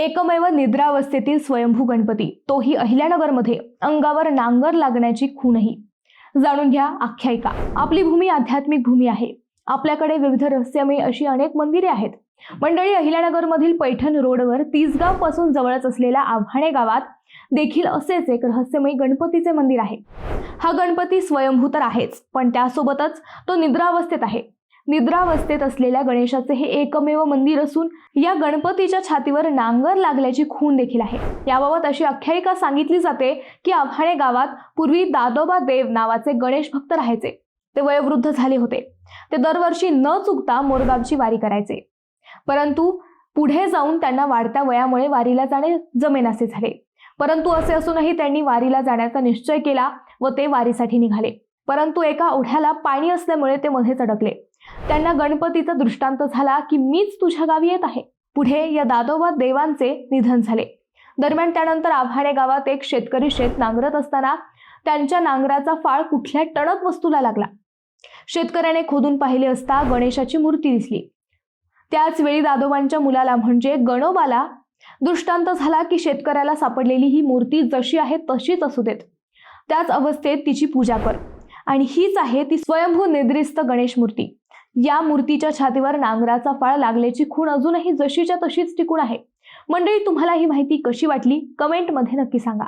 एकमेव निद्रावस्थेतील स्वयंभू गणपती. तोही अहिल्यानगरमध्ये. अंगावर नांगर लागण्याची खूणही जाणून घ्या आख्यायिका. आपली भूमी आध्यात्मिक भूमी आहे. आपल्याकडे विविध रहस्यमयी अशी अनेक मंदिरे आहेत. मंडळी अहिल्यानगरमधील पैठण रोडवर तिसगावपासून जवळच असलेल्या आव्हाणे गावात देखील असेच एक रहस्यमयी गणपतीचे मंदिर आहे. हा गणपती स्वयंभू तर आहेच पण त्यासोबतच तो निद्रावस्थेत आहे. निद्रावस्थेत असलेल्या गणेशाचे हे एकमेव मंदिर असून या गणपतीच्या छातीवर नांगर लागल्याची खूण देखील आहे. याबाबत अशी आख्यायिका सांगितली जाते की आव्हाणे गावात पूर्वी दादोबा देव नावाचे गणेश भक्त राहायचे. ते वयोवृद्ध झाले होते. ते दरवर्षी न चुकता मोरगावची वारी करायचे. परंतु पुढे जाऊन त्यांना वाढत्या वयामुळे वारीला जाणे जमेनासे झाले. परंतु असे असूनही त्यांनी वारीला जाण्याचा निश्चय केला व ते वारीसाठी निघाले. परंतु एका ओढ्याला पाणी असल्यामुळे ते मध्येच अडकले. त्यांना गणपतीचा दृष्टांत झाला की मीच तुझ्या गावी येत आहे. पुढे या दादोबा देवांचे निधन झाले. दरम्यान त्यानंतर आव्हाणे गावात एक शेतकरी शेत नांगरत असताना त्यांच्या नांगराचा फाळ कुठल्या टणक वस्तूला लागला. शेतकऱ्याने खोदून पाहिले असता गणेशाची मूर्ती दिसली. त्याच वेळी दादोबांच्या मुलाला म्हणजे गणोबाला दृष्टांत झाला की शेतकऱ्याला सापडलेली ही मूर्ती जशी आहे तशीच असू देत. त्याच अवस्थेत तिची पूजा कर. आणि हीच आहे ती स्वयंभू निद्रिस्त गणेश मूर्ती. या मूर्तीच्या छातीवर नांगराचा फाळ लागल्याची खूण अजूनही जशीच्या तशीच टिकून आहे. मंडळी तुम्हाला ही माहिती कशी वाटली? कमेंटमध्ये नक्की सांगा.